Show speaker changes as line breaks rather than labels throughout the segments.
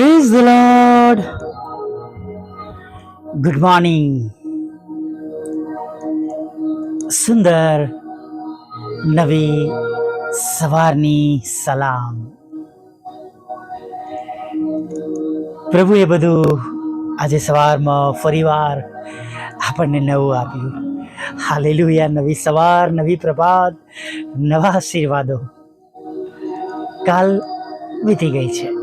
Praise the lord good morning સુંદર નવી સવારની સલામ પ્રભુએ બધું આજે સવારમાં ફરીવાર આપણને નવું આપ્યું. હાલેલુયા, નવી સવાર, નવી પ્રભાત, નવા આશીર્વાદો. કાલ વીતી ગઈ છે.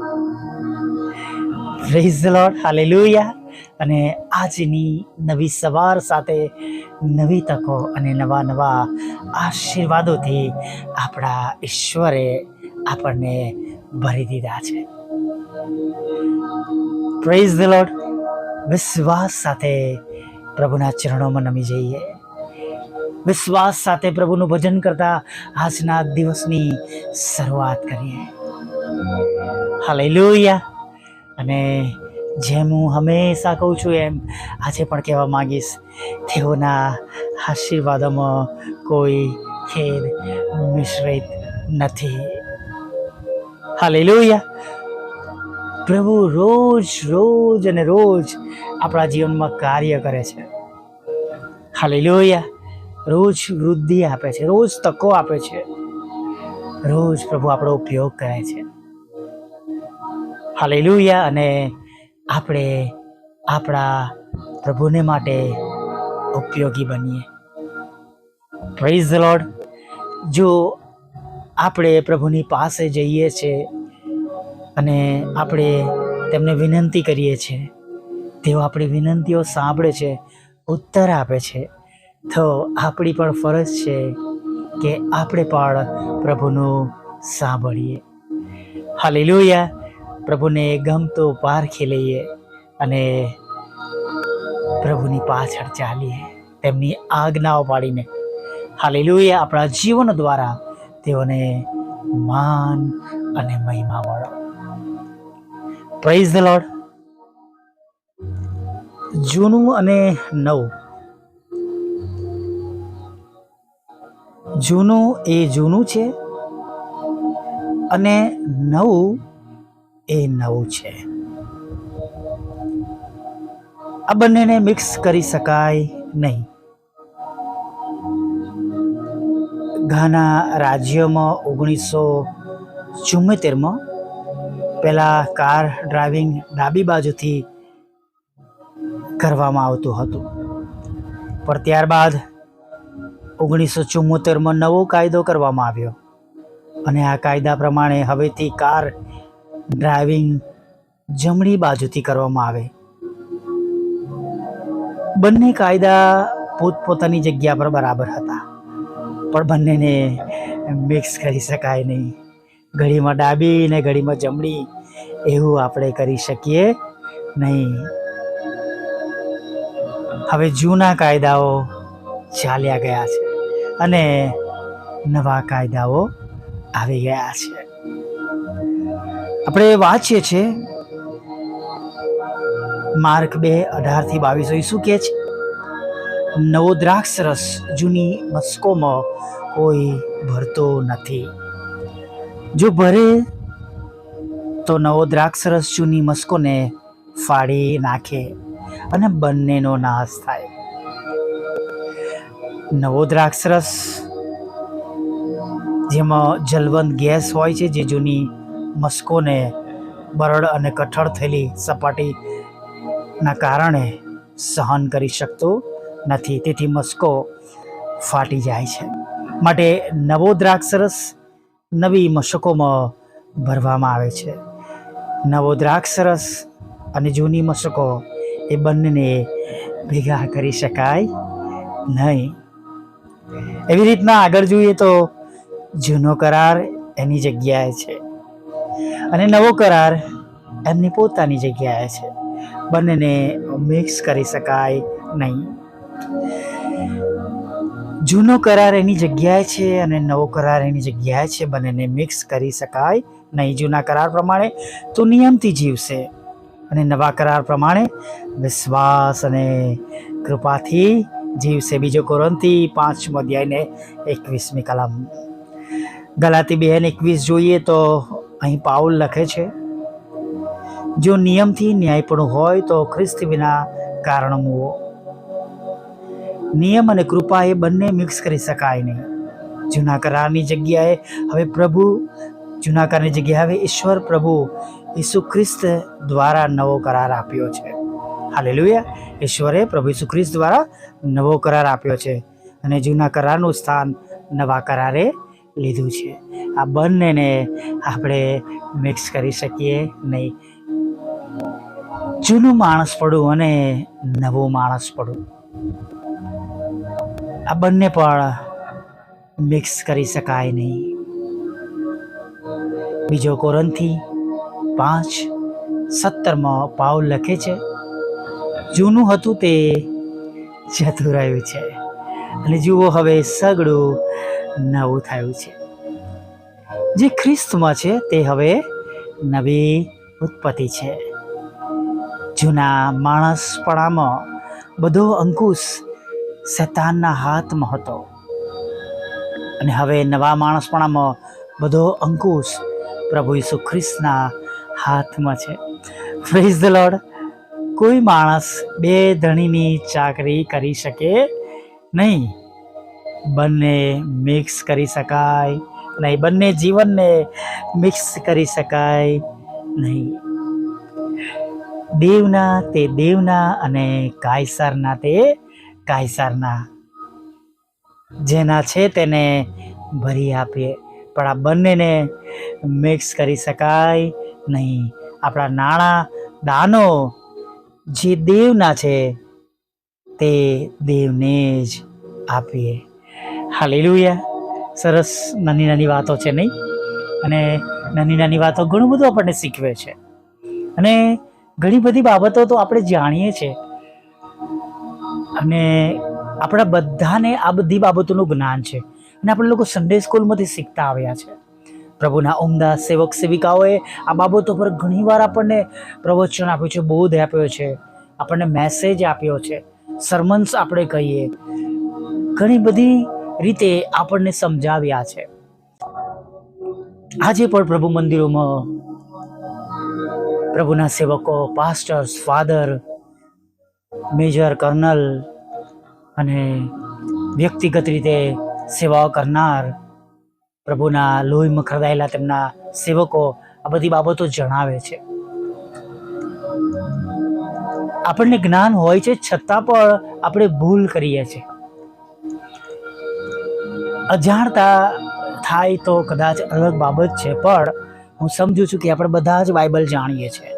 પ્રેઝ લોર્ડ હાલેલુયા અને આજની નવી સવાર સાથે નવી તકો અને નવા નવા આશીર્વાદોથી આપણા ઈશ્વરે આપણને ભરી દીધા છે. પ્રેઝ ધ વિશ્વાસ સાથે પ્રભુના ચરણોમાં નમી જઈએ. વિશ્વાસ સાથે પ્રભુનું ભજન કરતા આજના દિવસની શરૂઆત કરીએ. હાલેલુયા અને જેમ હું હંમેશા કહું છું એમ આજે પણ કહેવા માંગીશ, તેઓના આશીર્વાદોમાં કોઈ ખેદ મિશ્રિત નથી. હાલેલુયા. પ્રભુ રોજ રોજ અને રોજ આપણા જીવનમાં કાર્ય કરે છે. હાલે લોહિયા રોજ વૃદ્ધિ આપે છે, રોજ તકો આપે છે. રોજ પ્રભુ આપણો ઉપયોગ કરે છે. હાલેલુયા. અને આપણે આપણા પ્રભુને માટે ઉપયોગી બનીએ. પ્રેઝ લોર્ડ જો આપણે પ્રભુની પાસે જઈએ છીએ અને આપણે તેમને વિનંતી કરીએ છીએ તેઓ આપણી વિનંતીઓ સાંભળે છે, ઉત્તર આપે છે, તો આપણી પણ ફરજ છે કે આપણે પણ પ્રભુનું સાંભળીએ. હાલેલુયા. પ્રભુને ગમતો પારખી લઈએ અને પ્રભુની પાછળ ચાલીએ, તેમની આજ્ઞાઓ પાડીને હાલેલુયા. આપણા જીવન દ્વારા તેઓને માન અને મહિમા મળો. પ્રેઝ ધ લોર્ડ જૂનું અને નવું. જૂનું એ જૂનું છે અને નવું એ નવું છે. આ બંનેને મિક્સ કરી શકાય નહીં. ઘાના રાજ્યમાં ઓગણીસો ચુમ્મોતેરમાં પહેલાં કાર ડ્રાઇવિંગ ડાબી બાજુથી કરવામાં આવતું હતું. પણ ત્યારબાદ ઓગણીસો ચુમ્મોતેરમાં નવો કાયદો કરવામાં આવ્યો. અને આ કાયદા પ્રમાણે હવેથી કાર ડ્રાઇવિંગ જમણી બાજુથી કરવામાં આવે. બંને કાયદા પોતપોતાની જગ્યા પર બરાબર હતા. પણ બંનેને મિક્સ કરી શકાય નહીં. ઘડીમાં ડાબી ને ઘડીમાં જમણી એવું આપણે કરી શકીએ નહીં. હવે જૂના કાયદાઓ ચાલ્યા ગયા છે અને નવા કાયદાઓ આવી ગયા છે. આપણે વાંચીએ છીએ. માર્ક બે અઢારથી બાવીસ શું કહે છે? નવો દ્રાક્ષ રસ જૂની મસ્કોમાં કોઈ ભરતો નથી. જો ભરે, તો નવો દ્રાક્ષ રસ જૂની મસ્કોને ફાડી નાખે અને બંનેનો નાશ થાય. નવો દ્રાક્ષ રસ, જેમાં જલવંત ગેસ હોય છે, જે જૂની મસ્કોને બરડ અને કઠણ થયેલી સપાટીના કારણે સહન કરી શકતો નથી. તેથી મસ્કો ફાટી જાય છે. માટે નવો દ્રાક્ષરસ નવી મશકોમાં ભરવામાં આવે છે. નવો દ્રાક્ષરસ અને જૂની મશકો એ બંનેને ભેગા કરી શકાય નહીં. એવી રીતના આગળ જોઈએ તો જૂનો કરાર એની જગ્યાએ છે. અને નવો કરાર એમની પોતાની જગ્યાએ છે. બંનેને મિક્સ કરી શકાય નહીં. જૂનો કરાર એની જગ્યાએ છે અને નવો કરાર એની જગ્યાએ છે. બંનેને મિક્સ કરી શકાય નહીં. જૂના કરાર પ્રમાણે તો નિયમથી જીવશે. અને નવા કરાર પ્રમાણે વિશ્વાસ અને કૃપાથી જીવશે. બીજો કોરંતી પાંચમો અધ્યાયને એકવીસમી કલમ. ગલાતી બેન એકવીસ જોઈએ તો અહીં પાઉલ લખે છે, જો નિયમથી ન્યાયપણું હોય તો ખ્રિસ્ત વિના કારણ મૂવો. નિયમ અને કૃપા એ બંને મિક્સ કરી શકાય નહીં. જૂના કરારની જગ્યાએ હવે પ્રભુ જૂના કરારની જગ્યાએ હવે ઈશ્વર પ્રભુ ઈસુ ખ્રિસ્ત દ્વારા નવો કરાર આપ્યો છે. હાલેલુયા. ઈશ્વરે પ્રભુ ઈસુ ખ્રિસ્ત દ્વારા નવો કરાર આપ્યો છે અને જૂના કરારનું સ્થાન નવા કરારે લીધું છે. આ બંનેને આપણે મિક્સ કરી શકીએ નહીં. જૂનું માણસ પડું અને નવું માણસ પડું. આ બંને પણ મિક્સ કરી શકાય નહીં. બીજો કોરંથી પાંચ, સત્તરમાં પાઉલ લખે છે. જૂનું હતું તે જતું રહ્યું છે. અને જુઓ હવે સગડું નવું થયું છે. જે ખ્રિસ્તમાં છે તે હવે નવી ઉત્પત્તિ છે. જૂના માણસપણામાં બધો અંકુશ શૈતાનના હાથમાં હતો. અને હવે નવા માણસપણામાં બધો અંકુશ પ્રભુ ઈસુ ખ્રિસ્તના હાથમાં છે. ફ્રેઝ ધ લોર્ડ કોઈ માણસ બે ધણીની ચાકરી કરી શકે નહીં. બંને મિક્સ કરી શકાય. નહીં, બંને જીવનને મિક્સ કરી શકાય નહીં. દેવના તે દેવના અને કાયસરના તે કાયસરના. જેના છે તેને ભરી આપીએ. પણ આ બંનેને મિક્સ કરી શકાય નહીં. આપણા નાણાં દાનો જે દેવના છે તે દેવને જ આપીએ. હાલેલુયા સરસ નાની નાની વાતો છે નહીં? અને નાની નાની વાતો ઘણું બધું આપણને શીખવે છે. અને ઘણી બધી બાબતો તો આપણે જાણીએ છીએ. અને આપણા બધાને આ બધી બાબતોનું જ્ઞાન છે. અને આપણે લોકો સન્ડે સ્કૂલમાંથી શીખતા આવ્યા છે. પ્રભુના ઉમદા સેવક સેવિકાઓએ આ બાબતો પર ઘણીવાર આપણને પ્રવચન આપ્યું છે, બોધ આપ્યો છે. આપણને મેસેજ આપ્યો છે. સરમન્સ આપણે કહીએ. ઘણી બધી રીતે આપણને સમજાવ્યા છે. આજે પણ પ્રભુ મંદિરોમાં પ્રભુના સેવકો પાસ્ટર્સ ફાધર મેજર કર્નલ અને વ્યક્તિગત રીતે સેવાઓ કરનાર પ્રભુના લોહીમાં ખરદાયેલા તેમના સેવકો આ બધી બાબતો જણાવે છે. આપણને જ્ઞાન હોય છે છતાં પણ આપણે ભૂલ કરીએ છીએ. અજાણતા થાય તો કદાચ અલગ બાબત છે, પણ હું સમજુ છું કે આપણે બધા જ બાઇબલ જાણીએ છીએ.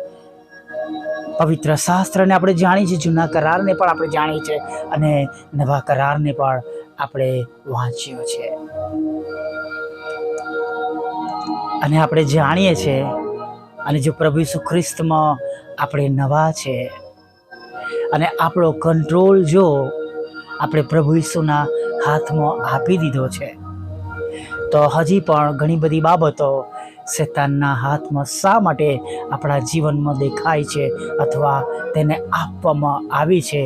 પવિત્ર શાસ્ત્રને આપણે જાણીએ છીએ, જૂના કરારને પણ આપણે જાણીએ છીએ, અને નવા કરારને પણ આપણે વાંચ્યો છે અને આપણે જાણીએ છીએ, અને જો પ્રભુ ઈસુ ખ્રિસ્તમાં આપણે નવા છે, અને આપણો કંટ્રોલ જો આપણે પ્રભુ ઈસુના હાથમાં આપી દીધો છે. તો હજી પણ ઘણી બધી બાબતો શેતાનના હાથમાં શા માટે આપણા જીવનમાં દેખાય છે અથવા તેને આપવામાં આવી છે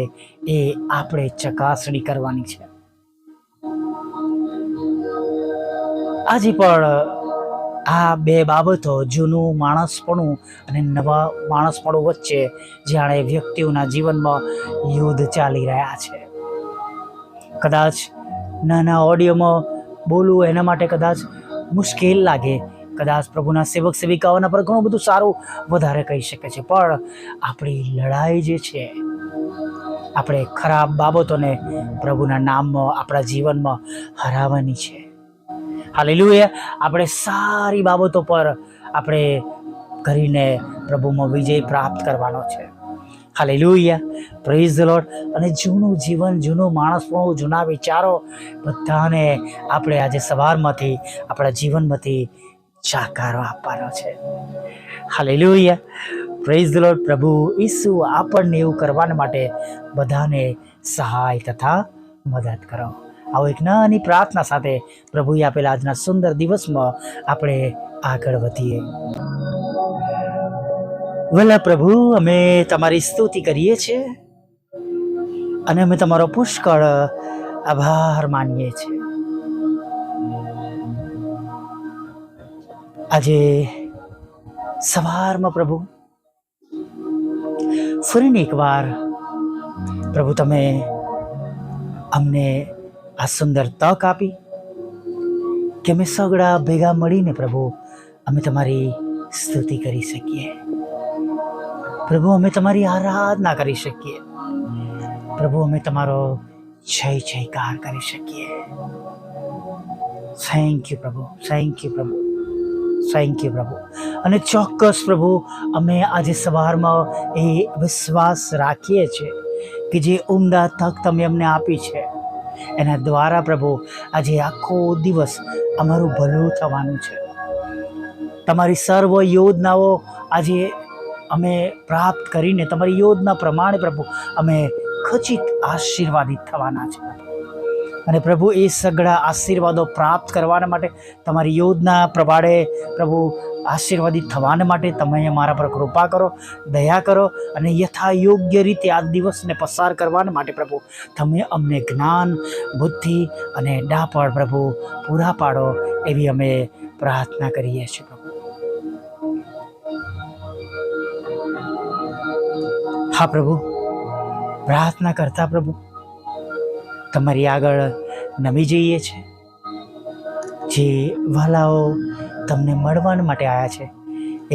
એ આપણે ચકાસણી કરવાની છે. આજે પણ આ બે બાબતો જૂનું માણસપણું અને નવા માણસપણું વચ્ચે જાણે વ્યક્તિઓના જીવનમાં યુદ્ધ ચાલી રહ્યા છે. કદાચ નાના ઓડિયોમાં બોલવું એના માટે કદાચ મુશ્કેલ લાગે. કદાચ પ્રભુના સેવક સેવિકાઓના પર ઘણું બધું સારું વધારે કહી શકે છે. પણ આપણી લડાઈ જે છે, આપણે ખરાબ બાબતોને પ્રભુના નામમાં, આપણા જીવનમાં હરાવવાની છે. હાલેલુયા. આપણે સારી બાબતો પર આપણે કરીને પ્રભુમાં વિજય પ્રાપ્ત કરવાનો છે. હાલેલુયા. પ્રેઝ ધ લોર્ડ અને જૂનું જીવન, જૂનું માણસપણું જૂના વિચારો બધાને આપણે આજે સવારમાંથી, આપણા જીવનમાંથી જાકારો આપવાનો છે. હાલેલુયા. પ્રેઝ ધ લોર્ડ પ્રભુ ઈસુ આપણને એવું કરવા માટે બધાને સહાય તથા મદદ કરો. આવો એક નાની પ્રાર્થના સાથે પ્રભુએ આપેલા આજના સુંદર દિવસમાં આપણે આગળ વધીએ. વલા પ્રભુ, અમે તમારી સ્તુતિ કરીએ છીએ અને અમે તમારો પુષ્કળ આભાર માનીએ છીએ. આજે સવારમાં પ્રભુ, ફરીને એકવાર પ્રભુ તમે અમને આ સુંદર તક આપી કે અમે સગડા ભેગા મળીને પ્રભુ, અમે તમારી સ્તુતિ કરી શકીએ. પ્રભુ, અમે તમારી આરાધના કરી શકીએ. પ્રભુ, અમે તમારો જય જયકાર કરી શકીએ. થેન્ક યુ પ્રભુ. થેન્ક યુ પ્રભુ. થેન્ક યુ પ્રભુ. અને ચોક્કસ, પ્રભુ, અમે આજે સવારમાં એ વિશ્વાસ રાખીએ છીએ કે જે ઉમદા તક તમે અમને આપી છે, એના દ્વારા, પ્રભુ, આજે આખો દિવસ અમારું ભલું થવાનું છે. તમારી સર્વ યોજનાઓ આજે અમે પ્રાપ્ત કરીને તમારી યોજના પ્રમાણે પ્રભુ, અમે ખચિત આશીર્વાદિત થવાના છે. અને પ્રભુ, એ સગળા આશીર્વાદો પ્રાપ્ત કરવાના માટે, તમારી યોજના પ્રમાણે પ્રભુ આશીર્વાદિત થવાના માટે તમે અમારા પર કૃપા કરો, દયા કરો અને યથા યોગ્ય રીતે આ દિવસને પસાર કરવાના માટે પ્રભુ, તમે અમને જ્ઞાન, બુદ્ધિ અને ડાપણ પ્રભુ પૂરા પાડો એવી અમે પ્રાર્થના કરીએ છીએ. હા, પ્રભુ. પ્રાર્થના કરતા, પ્રભુ. તમારી આગળ નમી જઈએ છે. જે વાલાઓ તમને મળવા માટે આવ્યા છે,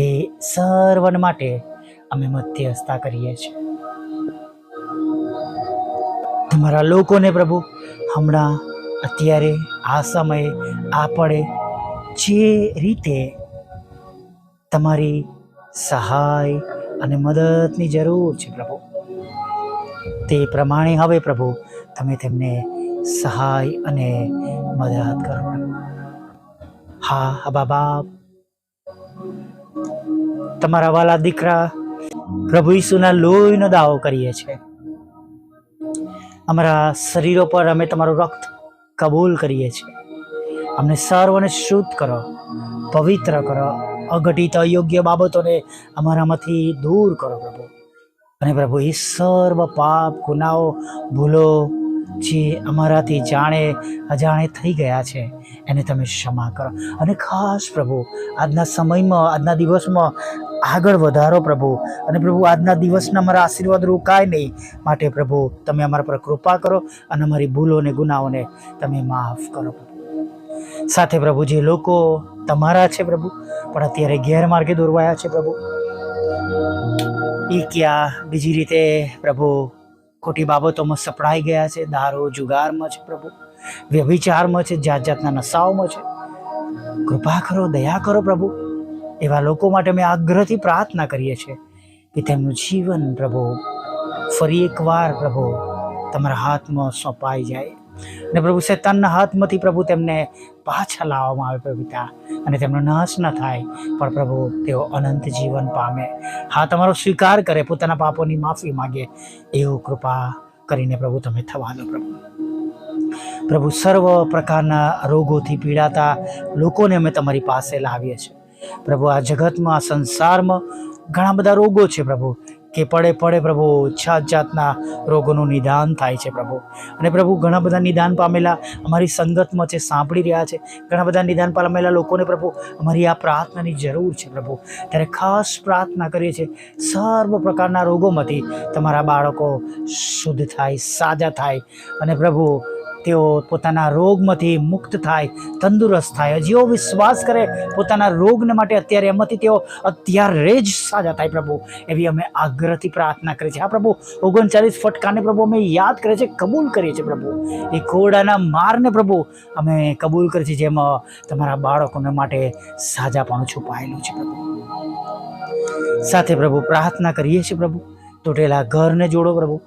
એ સર્વન માટે અમે મધ્યસ્થા કરીએ છીએ. તમારા લોકોને, પ્રભુ, હમણાં અત્યારે, આ સમયે, આ પડે જે રીતે તમારી સહાય અને મદદની જરૂર છે પ્રભુ. તે પ્રમાણે હવે પ્રભુ, તમે તેમને સહાય અને મદદ કરો. હા હા, બાબા. તમારા વાલા દીકરા પ્રભુ ઈસુના લોહીનો દાવો કરીએ છીએ અમારા શરીરો પર અમે તમારું રક્ત કબૂલ કરીએ છીએ. અમને સર્વને શુદ્ધ કરો, પવિત્ર કરો અઘટિત અયોગ્ય બાબતોને અમારામાંથી દૂર કરો પ્રભુ. અને પ્રભુ, એ સર્વ પાપ ગુનાઓ ભૂલો જે અમારાથી જાણે અજાણે થઈ ગયા છે, એને તમે ક્ષમા કરો. અને ખાસ પ્રભુ, આજના સમયમાં, આજના દિવસમાં આગળ વધારો પ્રભુ. અને પ્રભુ, આજના દિવસના અમારા આશીર્વાદ રોકાય નહીં, માટે પ્રભુ, તમે અમારા પર કૃપા કરો અને અમારી ભૂલોને ગુનાઓને તમે માફ કરો સાથે પ્રભુ, જે લોકો તમારા છે પ્રભુ પણ અત્યારે ગેરમાર્ગે દોરવાયા છે પ્રભુ. એ ક્યાં? બીજી રીતે પ્રભુ, ખોટી બાબતોમાં સપડાઈ ગયા છે, દારૂ જુગારમાં છે પ્રભુ. વ્યભિચારમાં છે જાત જાતના નશાઓમાં છે. કૃપા કરો, દયા કરો પ્રભુ. એવા લોકો માટે અમે આગ્રહથી પ્રાર્થના કરીએ છીએ કે તેમનું જીવન પ્રભુ, ફરી એકવાર પ્રભુ, તમારા હાથમાં સોંપાઈ જાય. અને પ્રભુ, શેતાનના હાથમાંથી પ્રભુ તેમને પાછા લાવવામાં આવે પ્રભુ અને તેમનો નાશ ન થાય. પણ પ્રભુ, તેઓ અનંત જીવન પામે. હા, તમારો સ્વીકાર કરે, પોતાના પાપોની માફી માગે. એવું કૃપા કરીને પ્રભુ, તમે થવા દો પ્રભુ. પ્રભુ, સર્વ પ્રકારના રોગોથી પીડાતા લોકોને અમે તમારી પાસે લાવીએ છીએ. પ્રભુ, આ જગતમાં, આ સંસારમાં ઘણા બધા રોગો છે પ્રભુ. કે પડે પડે પ્રભુ જાત જાતના રોગોનું નિદાન થાય છે પ્રભુ. અને પ્રભુ ઘણા બધા નિદાન પામેલા અમારી સંગતમાં છે સાંભળી રહ્યા છે, ઘણા બધા નિદાન પામેલા લોકોને પ્રભુ અમારી આ પ્રાર્થનાની જરૂર છે પ્રભુ. ત્યારે ખાસ પ્રાર્થના કરીએ છીએ, સર્વ પ્રકારના રોગોમાંથી તમારા બાળકો શુદ્ધ થાય, સાજા થાય. અને પ્રભુ તેઓ પોતાના રોગમાંથી મુક્ત થાય, તંદુરસ્ત થાય. જેઓ વિશ્વાસ કરે પોતાના રોગને માટે અત્યારે એમાંથી તેઓ અત્યારે જ સાજા થાય પ્રભુ, એવી અમે આગ્રહથી પ્રાર્થના કરીએ છીએ. આ પ્રભુ, ઓગણચાલીસ ફટકાને પ્રભુ અમે યાદ કરીએ છીએ, કબૂલ કરીએ છીએ પ્રભુ. એ ઘોડાના મારને પ્રભુ અમે કબૂલ કરીએ છીએ, જેમાં તમારા બાળકોને માટે સાજાપણું છુપાયેલું છે પ્રભુ. સાથે પ્રભુ પ્રાર્થના કરીએ છીએ પ્રભુ. તૂટેલા ઘરને જોડો પ્રભુ.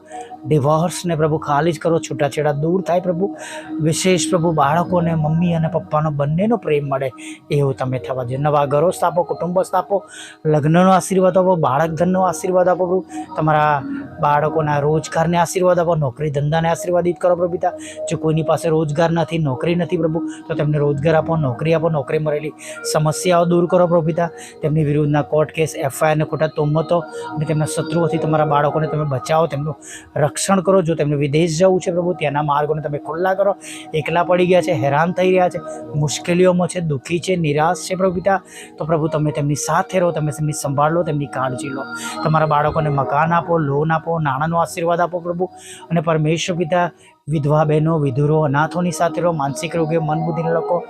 ડિવોર્સને પ્રભુ ખાલી જ કરો, છૂટાછેડા દૂર થાય પ્રભુ. વિશેષ પ્રભુ બાળકોને મમ્મી અને પપ્પાનો બંનેનો પ્રેમ મળે, એવું તમે થવા દો. નવા ઘરો સ્થાપો, કુટુંબ સ્થાપો, લગ્નનો આશીર્વાદ આપો, બાળક ધનનો આશીર્વાદ આપો પ્રભુ. તમારા બાળકોના રોજગારને આશીર્વાદ આપો નોકરી ધંધાને આશીર્વાદિત કરો પ્રભુ પિતા જો કોઈની પાસે રોજગાર નથી, નોકરી નથી પ્રભુ, તો તેમને રોજગાર આપો, નોકરી આપો, નોકરી મળેલી સમસ્યાઓ દૂર કરો પ્રભુ પિતા તેમની વિરુદ્ધના કોર્ટ કેસ એફઆઈઆરને ખોટા તોમતો અને તેમના શત્રુઓથી તમારા બાળકોને તમે બચાવો, તેમનું રક્ષણ કરો. જો તેમને વિદેશ જવું છે પ્રભુ, ત્યાંના માર્ગોને તમે ખુલ્લા કરો. એકલા પડી ગયા છે, હેરાન થઈ રહ્યા છે, મુશ્કેલીઓમાં છે, દુઃખી છે, નિરાશ છે પ્રભુ પિતા તો પ્રભુ, તમે તેમની સાથે રહો, તમે તેમની સંભાળ લો, તેમની કાળજી લો. તમારા બાળકોને મકાન આપો, લોન આપો નાણાંનો આશીર્વાદ આપો પ્રભુ. અને પરમેશ્વર પિતા, વિધવા બહેનો, વિધુરો, અનાથોની સાથે રહો, માનસિક રોગીઓ મન બુદ્ધિના લોકો,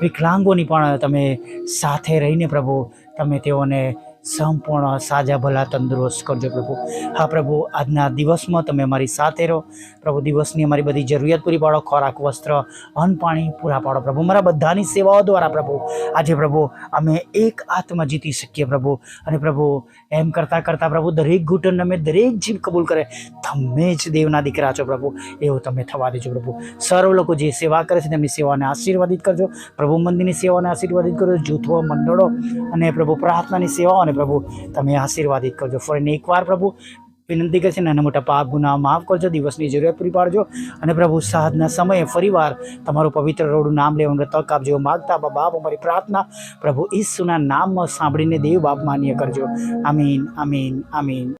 વિકલાંગોની પણ તમે સાથે રહીને પ્રભુ, તમે તેઓને સંપૂર્ણ સાજા ભલા તંદુરસ્ત કરજો પ્રભુ. હા પ્રભુ, આજના દિવસમાં તમે અમારી સાથે રહો. પ્રભુ, દિવસની અમારી બધી જરૂરિયાત પૂરી પાડો. ખોરાક, વસ્ત્ર, અન્ન, પાણી પૂરા પાડો પ્રભુ. મારા બધાની સેવાઓ દ્વારા પ્રભુ. આજે પ્રભુ, અમે એક આત્મા જીતી શકીએ પ્રભુ. અને પ્રભુ, એમ કરતાં કરતાં પ્રભુ, દરેક ઘૂંટણ અમે દરેક જીવ કબૂલ કરે. તમે જ દેવના દીકરા છો પ્રભુ. એવું તમે થવા દેજો પ્રભુ. સર્વ લોકો જે સેવા કરે છે તેમની સેવાને આશીર્વાદિત કરજો. પ્રભુ મંદિરની સેવાને આશીર્વાદિત કરજો. જૂથો, મંડળો અને પ્રભુ પ્રાર્થનાની સેવાઓને પ્રભુ, તમે આશીર્વાદિત કરજો. ફરીને એકવાર પ્રભુ, વિનંતી કરશે નાના મોટા પાપ ગુના માફ કરજો, દિવસની જરૂરિયાત પૂરી પાડજો અને પ્રભુ સાધના સમયે ફરીવાર તમારું પવિત્ર રોડું નામ લેવાનું તક આપજો માગતા બાપ અમારી પ્રાર્થના પ્રભુ ઈસુના નામમાં સાંભળીને દેવ બાપ માન્ય કરજો. આમીન આમીન આમીન.